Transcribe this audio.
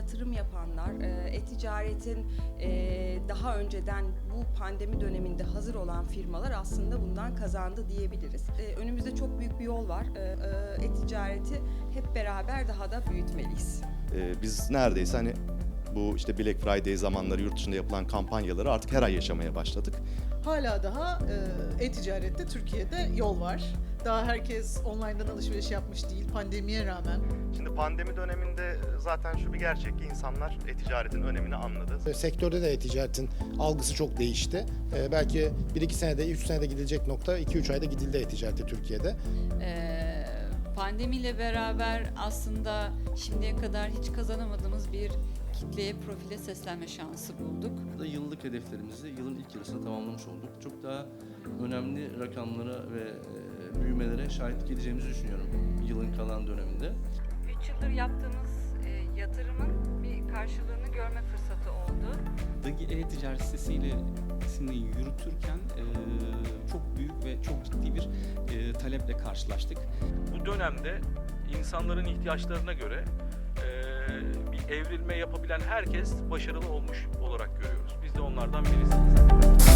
yatırım yapanlar, e, e-ticaretin e, daha önceden bu pandemi döneminde hazır olan firmalar aslında bundan kazandı diyebiliriz. E, önümüzde çok büyük bir yol var. E, e, e-ticareti hep beraber daha da büyütmeliyiz. E, biz neredeyse hani bu işte Black Friday zamanları yurt dışında yapılan kampanyaları artık her ay yaşamaya başladık. Hala daha e-ticarette Türkiye'de yol var. Daha herkes online'dan alışveriş yapmış değil pandemiye rağmen. Şimdi pandemi döneminde zaten şu bir gerçek ki insanlar e-ticaretin önemini anladı. Sektörde de e-ticaretin algısı çok değişti. Ee, belki 1-2 senede, 3 senede gidilecek nokta 2-3 ayda gidildi e-ticarete Türkiye'de. Ee, pandemiyle beraber aslında şimdiye kadar hiç kazanamadığımız bir kitleye, profile seslenme şansı bulduk. da yıllık hedeflerimizi yılın ilk yarısında tamamlamış olduk. Çok daha önemli rakamlara ve e, büyümelere şahit geleceğimizi düşünüyorum yılın kalan döneminde. 3 yıldır yaptığımız e, yatırımın bir karşılığını görme fırsatı oldu. Dagi e-ticaret sitesiyle yürütürken çok ciddi bir e, taleple karşılaştık. bu dönemde insanların ihtiyaçlarına göre eee, bir evrilme yapabilen herkes başarılı olmuş olarak görüyoruz. Biz de onlardan birisiyiz.